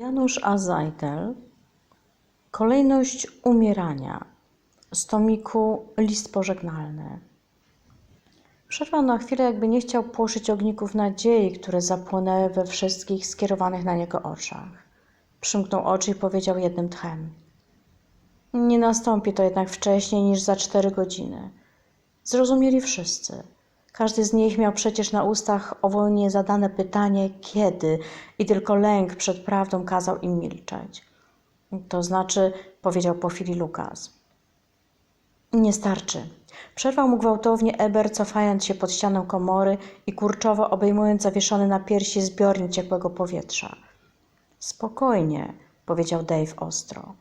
Janusz A. Zajtel Kolejność umierania z tomiku List pożegnalny. Przerwał na chwilę, jakby nie chciał płoszyć ogników nadziei, które zapłonęły we wszystkich skierowanych na niego oczach. Przymknął oczy i powiedział jednym tchem. Nie nastąpi to jednak wcześniej niż za cztery godziny. Zrozumieli wszyscy. Każdy z nich miał przecież na ustach owo niezadane pytanie kiedy i tylko lęk przed prawdą kazał im milczeć. To znaczy, powiedział po chwili Lukas. Nie starczy. Przerwał mu gwałtownie Eber, cofając się pod ścianę komory i kurczowo obejmując zawieszony na piersi zbiornik ciepłego powietrza. Spokojnie, powiedział Dave ostro.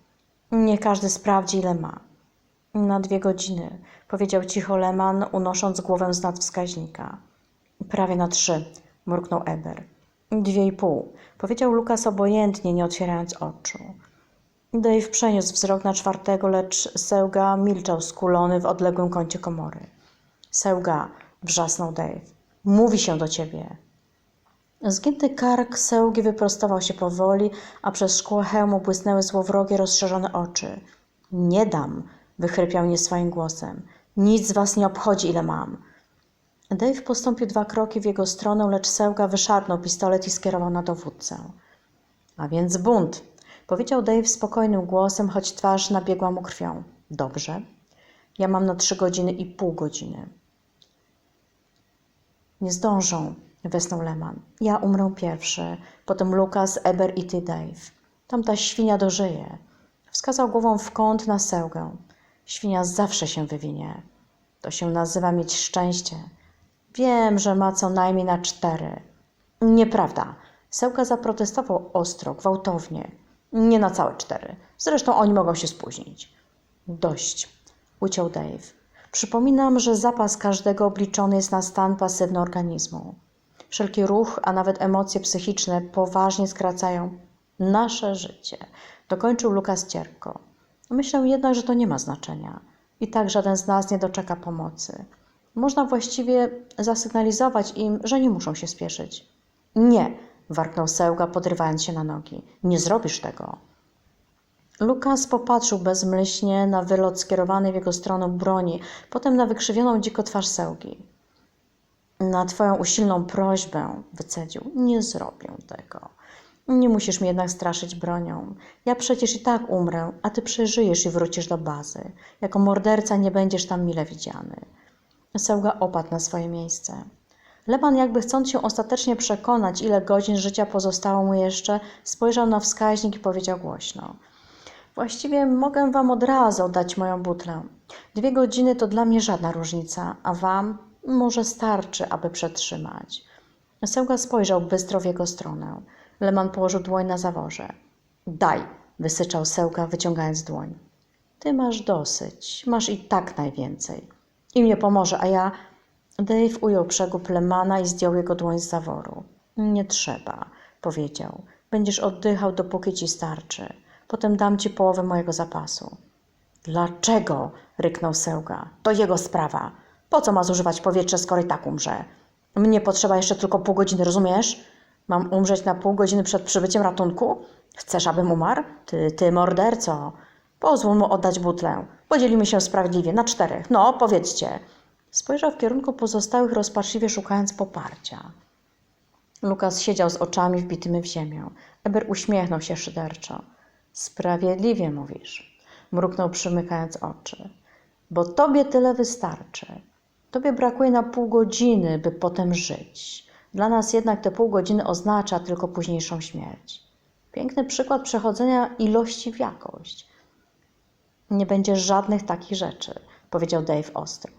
Nie każdy sprawdzi, ile ma. Na dwie godziny, powiedział cicho Leman, unosząc głowę z nad wskaźnika. Prawie na trzy, mruknął Eber. Dwie i pół, powiedział Lukas obojętnie, nie otwierając oczu. Dave przeniósł wzrok na czwartego, lecz Sełga milczał skulony w odległym kącie komory. Sełga, wrzasnął Dave. Mówi się do ciebie. Zgięty kark Sełgi wyprostował się powoli, a przez szkło hełmu błysnęły złowrogie, rozszerzone oczy. Nie dam, wychrypiał nie swoim głosem. Nic z was nie obchodzi, ile mam. Dave postąpił dwa kroki w jego stronę, lecz Sełga wyszarpnął pistolet i skierował na dowódcę. A więc bunt, powiedział Dave spokojnym głosem, choć twarz nabiegła mu krwią. Dobrze. Ja mam na trzy godziny i pół godziny. Nie zdążą, westnął Leman. Ja umrę pierwszy, potem Lukas, Eber i ty, Dave. Tamta świnia dożyje. Wskazał głową w kąt na Sełgę. Świnia zawsze się wywinie. To się nazywa mieć szczęście. Wiem, że ma co najmniej na cztery. Nieprawda. Sełka zaprotestował ostro, gwałtownie. Nie na całe cztery. Zresztą oni mogą się spóźnić. Dość, uciął Dave. Przypominam, że zapas każdego obliczony jest na stan pasywny organizmu. Wszelki ruch, a nawet emocje psychiczne poważnie skracają nasze życie. Dokończył Lukas cierpko. Myślę jednak, że to nie ma znaczenia. I tak żaden z nas nie doczeka pomocy. Można właściwie zasygnalizować im, że nie muszą się spieszyć. Nie, warknął Sełga, podrywając się na nogi. Nie zrobisz tego. Lukas popatrzył bezmyślnie na wylot skierowany w jego stronę broni, potem na wykrzywioną dziko twarz Sełgi. Na twoją usilną prośbę, wycedził, nie zrobię tego. Nie musisz mnie jednak straszyć bronią. Ja przecież i tak umrę, a ty przeżyjesz i wrócisz do bazy. Jako morderca nie będziesz tam mile widziany. Sełga opadł na swoje miejsce. Leman, jakby chcąc się ostatecznie przekonać, ile godzin życia pozostało mu jeszcze, spojrzał na wskaźnik i powiedział głośno. Właściwie mogę wam od razu oddać moją butlę. Dwie godziny to dla mnie żadna różnica, a wam może starczy, aby przetrzymać. Sełga spojrzał bystro w jego stronę. Leman położył dłoń na zaworze. Daj, wysyczał Sełka, wyciągając dłoń. Ty masz dosyć, masz i tak najwięcej. I mnie pomoże, a ja... Dave ujął przegub Lemana i zdjął jego dłoń z zaworu. Nie trzeba, powiedział. Będziesz oddychał, dopóki ci starczy. Potem dam ci połowę mojego zapasu. Dlaczego? ryknął Sełga. To jego sprawa. Po co ma zużywać powietrze, skoro i tak umrze? Mnie potrzeba jeszcze tylko pół godziny, rozumiesz? Mam umrzeć na pół godziny przed przybyciem ratunku? Chcesz, abym umarł? Ty, ty morderco. Pozwól mu oddać butlę. Podzielimy się sprawiedliwie na czterech. No, powiedzcie. Spojrzał w kierunku pozostałych, rozpaczliwie szukając poparcia. Lukas siedział z oczami wbitymi w ziemię. Eber uśmiechnął się szyderczo. Sprawiedliwie mówisz, mruknął przymykając oczy. Bo tobie tyle wystarczy. Tobie brakuje na pół godziny, by potem żyć. Dla nas jednak te pół godziny oznacza tylko późniejszą śmierć. Piękny przykład przechodzenia ilości w jakość. Nie będzie żadnych takich rzeczy, powiedział Dave ostro.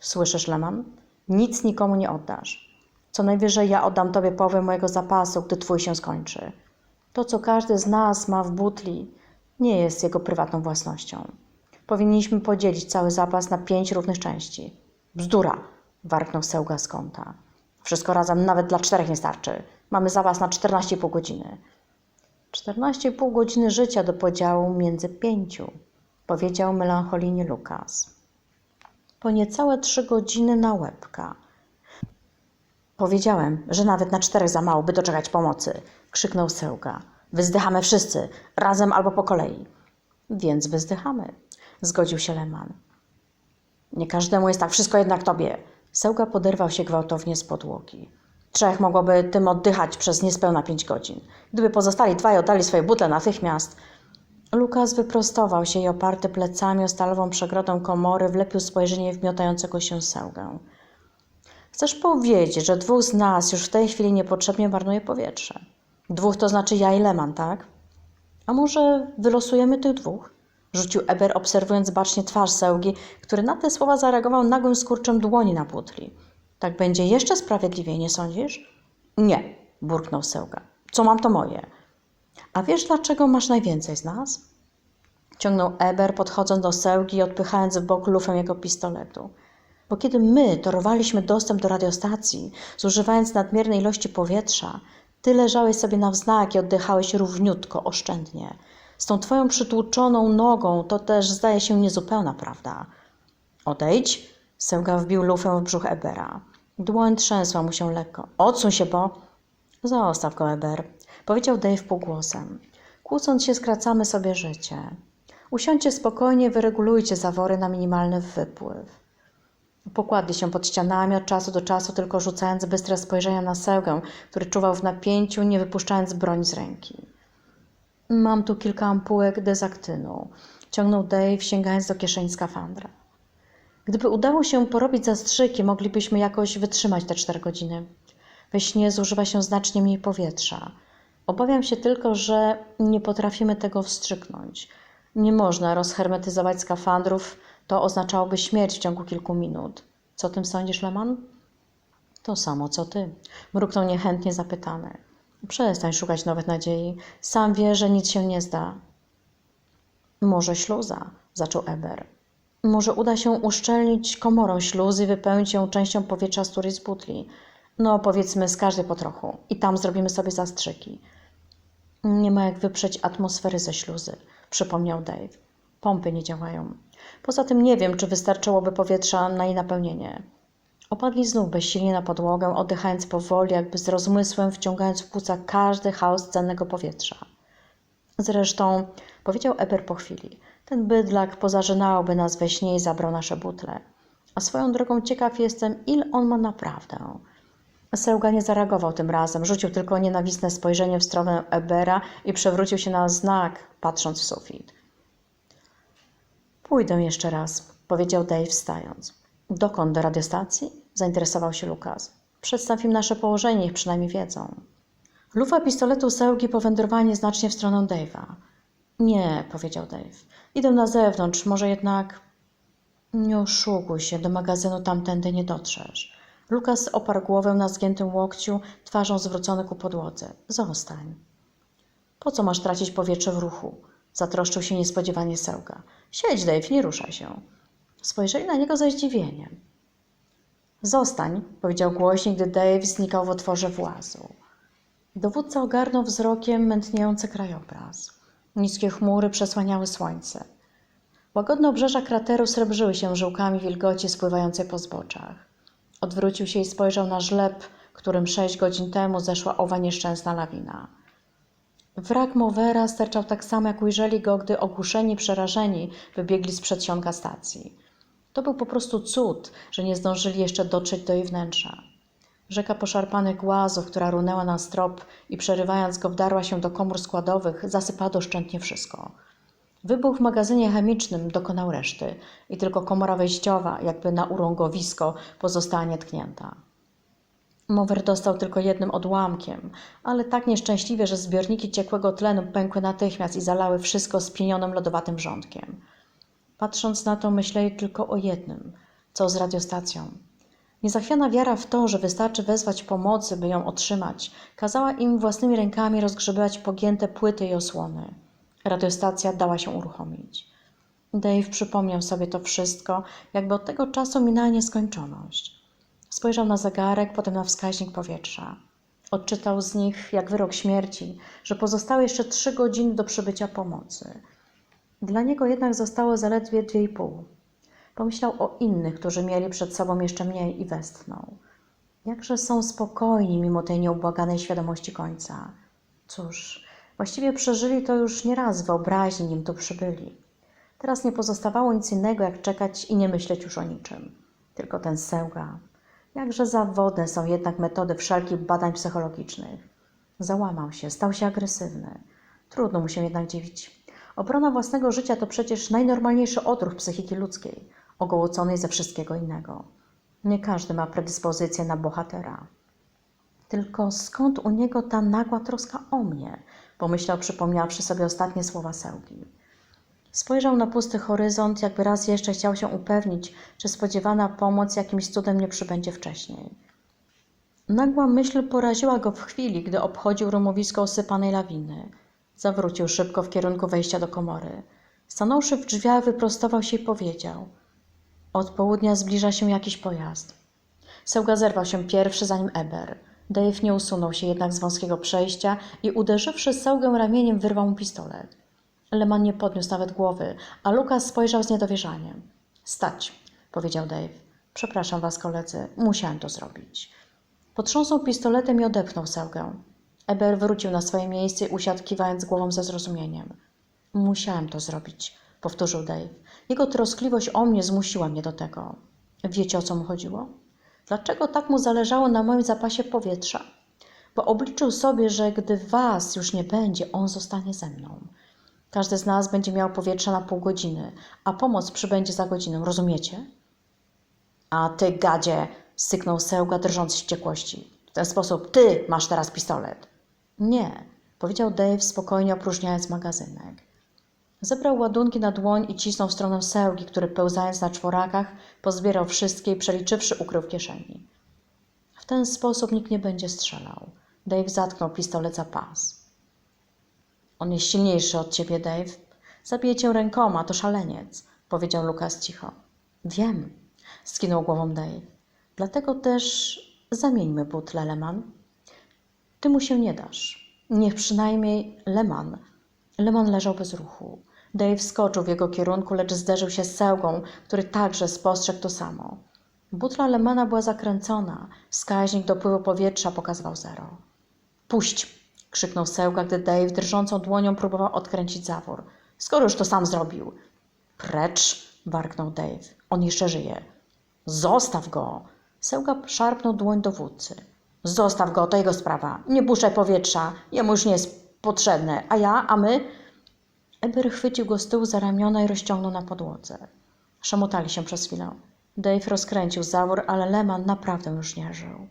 Słyszysz, Leman? Nic nikomu nie oddasz. Co najwyżej ja oddam tobie połowę mojego zapasu, gdy twój się skończy. To, co każdy z nas ma w butli, nie jest jego prywatną własnością. Powinniśmy podzielić cały zapas na pięć równych części. Bzdura, warknął Sełga z kąta. Wszystko razem nawet dla czterech nie starczy. Mamy zapas na 14,5 godziny. 14,5 godziny życia do podziału między pięciu, powiedział melancholijnie Lukas. Po niecałe trzy godziny na łebka. Powiedziałem, że nawet na czterech za mało, by doczekać pomocy, krzyknął Sełga. Wyzdychamy wszyscy, razem albo po kolei. Więc wyzdychamy, zgodził się Leman. Nie każdemu jest tak wszystko jednak tobie. Sełka poderwał się gwałtownie z podłogi. Trzech mogłoby tym oddychać przez niespełna pięć godzin. Gdyby pozostali dwaj oddali swoje butle natychmiast. Lukas wyprostował się i oparty plecami o stalową przegrodę komory wlepił spojrzenie w miotającego się sełgę. Chcesz powiedzieć, że dwóch z nas już w tej chwili niepotrzebnie marnuje powietrze? Dwóch to znaczy ja i Leman, tak? A może wylosujemy tych dwóch? Rzucił Eber, obserwując bacznie twarz Sełgi, który na te słowa zareagował nagłym skurczem dłoni na butli. Tak będzie jeszcze sprawiedliwiej, nie sądzisz? Nie, burknął Sełga. Co mam, to moje. A wiesz, dlaczego masz najwięcej z nas? Ciągnął Eber, podchodząc do Sełgi i odpychając w bok lufę jego pistoletu. Bo kiedy my torowaliśmy dostęp do radiostacji, zużywając nadmiernej ilości powietrza, ty leżałeś sobie na wznak i oddychałeś równiutko, oszczędnie. Z tą twoją przytłuczoną nogą to też zdaje się niezupełna prawda. Odejdź, Sełga wbił lufę w brzuch Ebera. Dłoń trzęsła mu się lekko. Odsuń się, bo... Zostaw go, Eber, powiedział Dave półgłosem. Kłócąc się skracamy sobie życie. Usiądźcie spokojnie, wyregulujcie zawory na minimalny wypływ. Pokładli się pod ścianami od czasu do czasu, tylko rzucając bystre spojrzenia na Sełgę, który czuwał w napięciu, nie wypuszczając broń z ręki. Mam tu kilka ampułek dezaktynu, ciągnął Dave, sięgając do kieszeni skafandra. Gdyby udało się porobić zastrzyki, moglibyśmy jakoś wytrzymać te cztery godziny. We śnie zużywa się znacznie mniej powietrza. Obawiam się tylko, że nie potrafimy tego wstrzyknąć. Nie można rozhermetyzować skafandrów, to oznaczałoby śmierć w ciągu kilku minut. Co o tym sądzisz, Leman? To samo co ty, mruknął niechętnie zapytany. Przestań szukać nowych nadziei. Sam wie, że nic się nie zda. Może śluza, zaczął Eber. Może uda się uszczelnić komorą śluzy i wypełnić ją częścią powietrza z którejś z butli. No, powiedzmy z każdej po trochu. I tam zrobimy sobie zastrzyki. Nie ma jak wyprzeć atmosfery ze śluzy, przypomniał Dave. Pompy nie działają. Poza tym nie wiem, czy wystarczyłoby powietrza na jej napełnienie. Opadli znów bezsilnie na podłogę, oddychając powoli, jakby z rozmysłem wciągając w płuca każdy chaos cennego powietrza. Zresztą, powiedział Eber po chwili, ten bydlak pozażynałby nas we śnie i zabrał nasze butle. A swoją drogą ciekaw jestem, ile on ma naprawdę. Sełga nie zareagował tym razem, rzucił tylko nienawistne spojrzenie w stronę Ebera i przewrócił się na znak, patrząc w sufit. Pójdę jeszcze raz, powiedział Dave wstając. Dokąd do radiostacji? zainteresował się Lukas. Przedstaw im nasze położenie, ich przynajmniej wiedzą. Lufa pistoletu Sełgi powędrowała nieznacznie w stronę Dave'a. Nie, powiedział Dave. Idę na zewnątrz, może jednak... Nie oszukuj się, do magazynu tamtędy nie dotrzesz. Lukas oparł głowę na zgiętym łokciu, twarzą zwrócony ku podłodze. Zostań. Po co masz tracić powietrze w ruchu? Zatroszczył się niespodziewanie Sełka. Siedź, Dave, nie ruszaj się. Spojrzeli na niego ze zdziwieniem. Zostań, powiedział głośniej, gdy Dave znikał w otworze włazu. Dowódca ogarnął wzrokiem mętniejący krajobraz. Niskie chmury przesłaniały słońce. Łagodne obrzeża krateru srebrzyły się żyłkami wilgoci spływającej po zboczach. Odwrócił się i spojrzał na żleb, którym sześć godzin temu zeszła owa nieszczęsna lawina. Wrak Mowera sterczał tak samo, jak ujrzeli go, gdy ogłuszeni, przerażeni wybiegli z przedsionka stacji. To był po prostu cud, że nie zdążyli jeszcze dotrzeć do jej wnętrza. Rzeka poszarpanych głazów, która runęła na strop i przerywając go wdarła się do komór składowych, zasypała doszczętnie wszystko. Wybuch w magazynie chemicznym dokonał reszty i tylko komora wejściowa, jakby na urągowisko, pozostała nietknięta. Mower dostał tylko jednym odłamkiem, ale tak nieszczęśliwie, że zbiorniki ciekłego tlenu pękły natychmiast i zalały wszystko spienionym lodowatym wrzątkiem. Patrząc na to, myśleli tylko o jednym co z radiostacją. Niezachwiana wiara w to, że wystarczy wezwać pomocy, by ją otrzymać, kazała im własnymi rękami rozgrzebywać pogięte płyty i osłony. Radiostacja dała się uruchomić. Dave przypomniał sobie to wszystko, jakby od tego czasu minęła nieskończoność. Spojrzał na zegarek, potem na wskaźnik powietrza. Odczytał z nich, jak wyrok śmierci, że pozostały jeszcze trzy godziny do przybycia pomocy. Dla niego jednak zostało zaledwie dwie i pół. Pomyślał o innych, którzy mieli przed sobą jeszcze mniej i westchnął. Jakże są spokojni mimo tej nieubłaganej świadomości końca. Cóż, Właściwie przeżyli to już nieraz wyobraźni, nim tu przybyli. Teraz nie pozostawało nic innego, jak czekać i nie myśleć już o niczym. Tylko ten Sełga. Jakże zawodne są jednak metody wszelkich badań psychologicznych. Załamał się, stał się agresywny. Trudno mu się jednak dziwić. Obrona własnego życia to przecież najnormalniejszy odruch psychiki ludzkiej, ogołoconej ze wszystkiego innego. Nie każdy ma predyspozycję na bohatera. Tylko skąd u niego ta nagła troska o mnie? Pomyślał, przypomniawszy sobie ostatnie słowa Sełgi. Spojrzał na pusty horyzont, jakby raz jeszcze chciał się upewnić, czy spodziewana pomoc jakimś cudem nie przybędzie wcześniej. Nagła myśl poraziła go w chwili, gdy obchodził rumowisko osypanej lawiny. Zawrócił szybko w kierunku wejścia do komory. Stanąwszy w drzwiach, wyprostował się i powiedział: Od południa zbliża się jakiś pojazd. Sełga zerwał się pierwszy, zanim Eber. Dave nie usunął się jednak z wąskiego przejścia i uderzywszy Sełgę ramieniem, wyrwał mu pistolet. Leman nie podniósł nawet głowy, a Lukas spojrzał z niedowierzaniem. Stać, powiedział Dave. Przepraszam was, koledzy, musiałem to zrobić. Potrząsnął pistoletem i odepchnął Sełgę. Eber wrócił na swoje miejsce i usiadł, kiwając głową ze zrozumieniem. Musiałem to zrobić, powtórzył Dave. Jego troskliwość o mnie zmusiła mnie do tego. Wiecie, o co mu chodziło? Dlaczego tak mu zależało na moim zapasie powietrza? Bo obliczył sobie, że gdy was już nie będzie, on zostanie ze mną. Każdy z nas będzie miał powietrze na pół godziny, a pomoc przybędzie za godzinę, rozumiecie? A ty, gadzie, syknął Sełga, drżąc z wściekłości. W ten sposób ty masz teraz pistolet. Nie, powiedział Dave, spokojnie opróżniając magazynek. Zebrał ładunki na dłoń i cisnął w stronę Sełgi, który pełzając na czworakach pozbierał wszystkie i przeliczywszy ukrył w kieszeni. W ten sposób nikt nie będzie strzelał. Dave zatknął pistolet za pas. On jest silniejszy od ciebie, Dave. Zabije cię rękoma, to szaleniec, powiedział Lukas cicho. Wiem, skinął głową Dave. Dlatego też zamieńmy but, Leleman. Ty mu się nie dasz. Niech przynajmniej Leman. Leman leżał bez ruchu. Dave skoczył w jego kierunku, lecz zderzył się z Sełgą, który także spostrzegł to samo. Butla Lemana była zakręcona. Wskaźnik dopływu powietrza pokazywał zero. Puść! krzyknął Sełga, gdy Dave drżącą dłonią próbował odkręcić zawór. Skoro już to sam zrobił. Precz! warknął Dave. On jeszcze żyje. Zostaw go! Sełga szarpnął dłoń dowódcy. Zostaw go, to jego sprawa. Nie puszczaj powietrza. Jemu już nie jest potrzebne. A ja, a my? Eber chwycił go z tyłu za ramiona i rozciągnął na podłodze. Szamotali się przez chwilę. Dave rozkręcił zawór, ale Leman naprawdę już nie żył.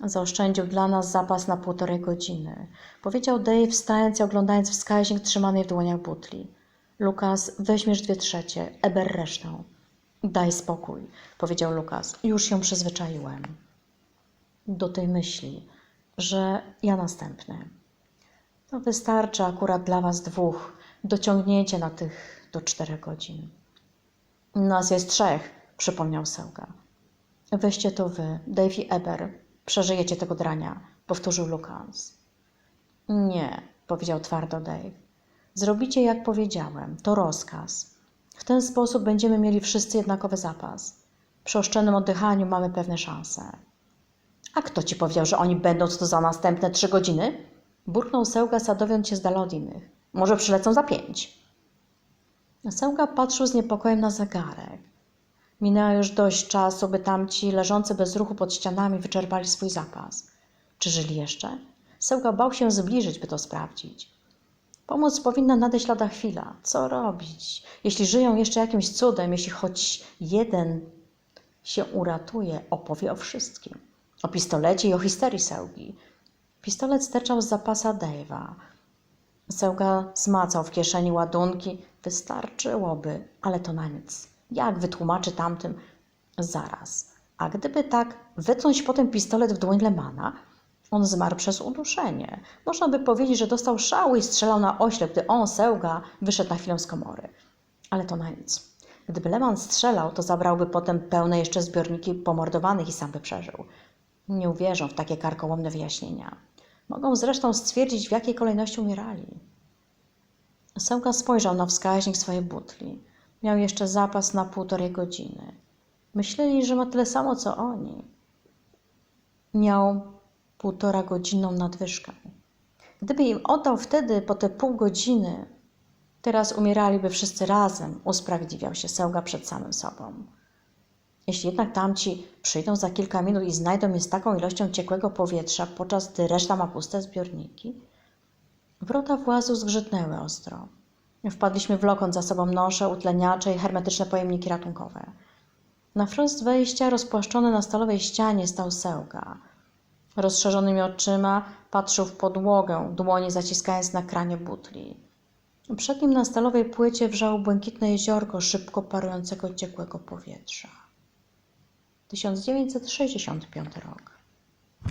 Zaoszczędził dla nas zapas na półtorej godziny. Powiedział Dave, wstając i oglądając wskaźnik trzymany w dłoniach butli. Lukas, weźmiesz dwie trzecie, Eber resztę. Daj spokój, powiedział Lukas. Już się przyzwyczaiłem. Do tej myśli, że ja następny. To wystarczy akurat dla was dwóch. Dociągnięcie na tych do czterech godzin. Nas jest trzech, przypomniał Sełga. Weźcie to wy, Dave i Eber. Przeżyjecie tego drania, powtórzył Lukas. Nie, powiedział twardo Dave. Zrobicie jak powiedziałem, to rozkaz. W ten sposób będziemy mieli wszyscy jednakowy zapas. Przy oszczędnym oddychaniu mamy pewne szanse. A kto ci powiedział, że oni będą co za następne trzy godziny? Burknął Sełga, sadowiąc się z dala od innych. Może przylecą za pięć. Sełga patrzył z niepokojem na zegarek. Minęło już dość czasu, by tamci leżący bez ruchu pod ścianami wyczerpali swój zapas. Czy żyli jeszcze? Sełga bał się zbliżyć, by to sprawdzić. Pomoc powinna nadejść lada chwila. Co robić? Jeśli żyją jeszcze jakimś cudem, jeśli choć jeden się uratuje, opowie o wszystkim. O pistolecie i o histerii Sełgi. Pistolet sterczał z zapasa Dave'a. Sełga zmacał w kieszeni ładunki. Wystarczyłoby, ale to na nic. Jak wytłumaczy tamtym? Zaraz. A gdyby tak wyciąć potem pistolet w dłoń Lemana, on zmarł przez uduszenie. Można by powiedzieć, że dostał szału i strzelał na oślep, gdy on, Sełga, wyszedł na chwilę z komory. Ale to na nic. Gdyby Leman strzelał, to zabrałby potem pełne jeszcze zbiorniki pomordowanych i sam by przeżył. Nie uwierzą w takie karkołomne wyjaśnienia. Mogą zresztą stwierdzić, w jakiej kolejności umierali. Sełka spojrzał na wskaźnik swojej butli. Miał jeszcze zapas na półtorej godziny. Myśleli, że ma tyle samo, co oni. Miał półtora godzinną nadwyżkę. Gdyby im oddał wtedy po te pół godziny, teraz umieraliby wszyscy razem, usprawiedliwiał się Sełga przed samym sobą. Jeśli jednak tamci przyjdą za kilka minut i znajdą je z taką ilością ciekłego powietrza, podczas gdy reszta ma puste zbiorniki, wrota włazu zgrzytnęły ostro. Wpadliśmy w lokąt za sobą nosze, utleniacze i hermetyczne pojemniki ratunkowe. Na wprost wejścia, rozpłaszczony na stalowej ścianie, stał Sełga. Rozszerzonymi oczyma patrzył w podłogę, dłonie zaciskając na kranie butli. Przed nim na stalowej płycie wrzało błękitne jeziorko szybko parującego ciekłego powietrza. 1965 rok.